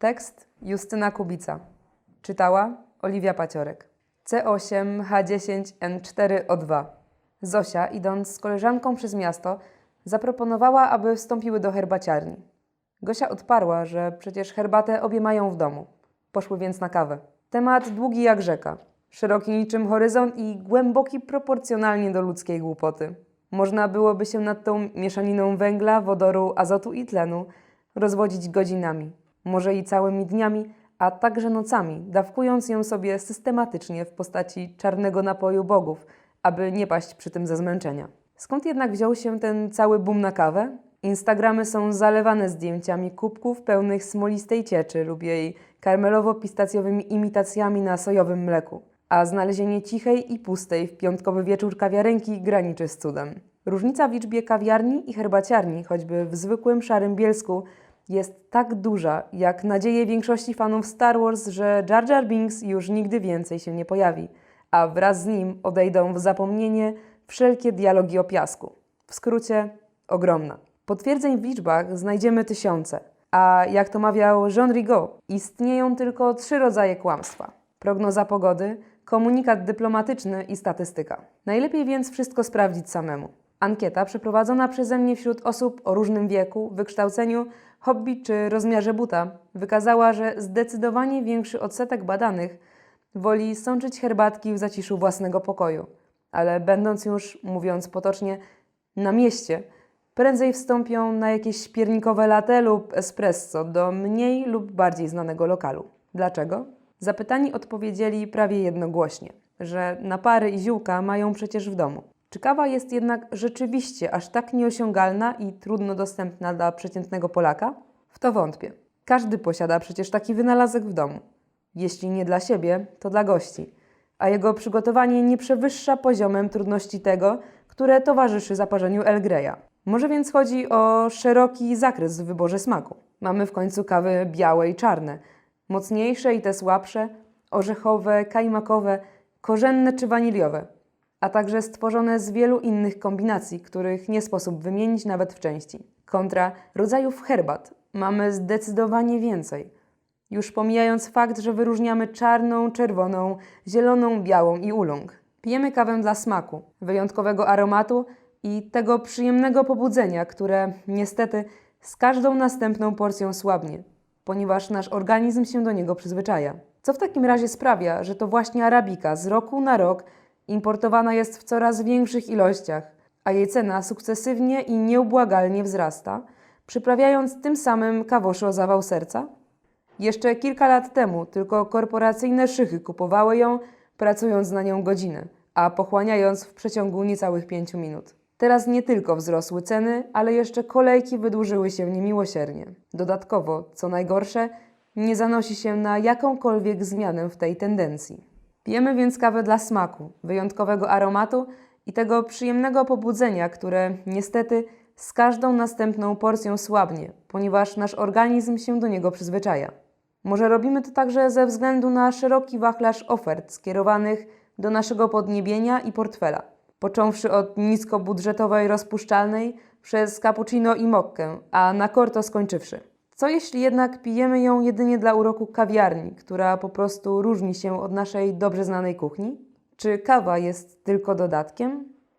Tekst Justyna Kubica. Czytała Oliwia Paciorek. C8H10N4O2. Zosia, idąc z koleżanką przez miasto, zaproponowała, aby wstąpiły do herbaciarni. Gosia odparła, że przecież herbatę obie mają w domu. Poszły więc na kawę. Temat długi jak rzeka, szeroki niczym horyzont i głęboki proporcjonalnie do ludzkiej głupoty. Można byłoby się nad tą mieszaniną węgla, wodoru, azotu i tlenu rozwodzić godzinami, może i całymi dniami, a także nocami, dawkując ją sobie systematycznie w postaci czarnego napoju bogów, aby nie paść przy tym ze zmęczenia. Skąd jednak wziął się ten cały boom na kawę? Instagramy są zalewane zdjęciami kubków pełnych smolistej cieczy lub jej karmelowo-pistacjowymi imitacjami na sojowym mleku, a znalezienie cichej i pustej w piątkowy wieczór kawiarenki graniczy z cudem. Różnica w liczbie kawiarni i herbaciarni, choćby w zwykłym szarym Bielsku, jest tak duża, jak nadzieje większości fanów Star Wars, że Jar Jar Binks już nigdy więcej się nie pojawi, a wraz z nim odejdą w zapomnienie wszelkie dialogi o piasku. W skrócie, ogromna. Potwierdzeń w liczbach znajdziemy tysiące, a jak to mawiał Jean Rigaud, istnieją tylko trzy rodzaje kłamstwa. Prognoza pogody, komunikat dyplomatyczny i statystyka. Najlepiej więc wszystko sprawdzić samemu. Ankieta przeprowadzona przeze mnie wśród osób o różnym wieku, wykształceniu, hobby czy rozmiarze buta wykazała, że zdecydowanie większy odsetek badanych woli sączyć herbatki w zaciszu własnego pokoju, ale będąc już, mówiąc potocznie, na mieście, prędzej wstąpią na jakieś piernikowe latte lub espresso do mniej lub bardziej znanego lokalu. Dlaczego? Zapytani odpowiedzieli prawie jednogłośnie, że napary i ziółka mają przecież w domu. Czy kawa jest jednak rzeczywiście aż tak nieosiągalna i trudno dostępna dla przeciętnego Polaka? W to wątpię. Każdy posiada przecież taki wynalazek w domu. Jeśli nie dla siebie, to dla gości. A jego przygotowanie nie przewyższa poziomem trudności tego, które towarzyszy zaparzeniu El Greya. Może więc chodzi o szeroki zakres w wyborze smaku. Mamy w końcu kawy białe i czarne, mocniejsze i te słabsze, orzechowe, kajmakowe, korzenne czy waniliowe, a także stworzone z wielu innych kombinacji, których nie sposób wymienić nawet w części. Kontra rodzajów herbat mamy zdecydowanie więcej. Już pomijając fakt, że wyróżniamy czarną, czerwoną, zieloną, białą i ulung. Pijemy kawę dla smaku, wyjątkowego aromatu i tego przyjemnego pobudzenia, które niestety z każdą następną porcją słabnie, ponieważ nasz organizm się do niego przyzwyczaja. Co w takim razie sprawia, że to właśnie arabika z roku na rok importowana jest w coraz większych ilościach, a jej cena sukcesywnie i nieubłagalnie wzrasta, przyprawiając tym samym kawoszy o zawał serca? Jeszcze kilka lat temu tylko korporacyjne szychy kupowały ją, pracując na nią godzinę, a pochłaniając w przeciągu niecałych pięciu minut. Teraz nie tylko wzrosły ceny, ale jeszcze kolejki wydłużyły się niemiłosiernie. Dodatkowo, co najgorsze, nie zanosi się na jakąkolwiek zmianę w tej tendencji. Pijemy więc kawę dla smaku, wyjątkowego aromatu i tego przyjemnego pobudzenia, które niestety z każdą następną porcją słabnie, ponieważ nasz organizm się do niego przyzwyczaja. Może robimy to także ze względu na szeroki wachlarz ofert skierowanych do naszego podniebienia i portfela, począwszy od niskobudżetowej rozpuszczalnej przez cappuccino i mokkę, a na korto skończywszy. Co jeśli jednak pijemy ją jedynie dla uroku kawiarni, która po prostu różni się od naszej dobrze znanej kuchni? Czy kawa jest tylko dodatkiem?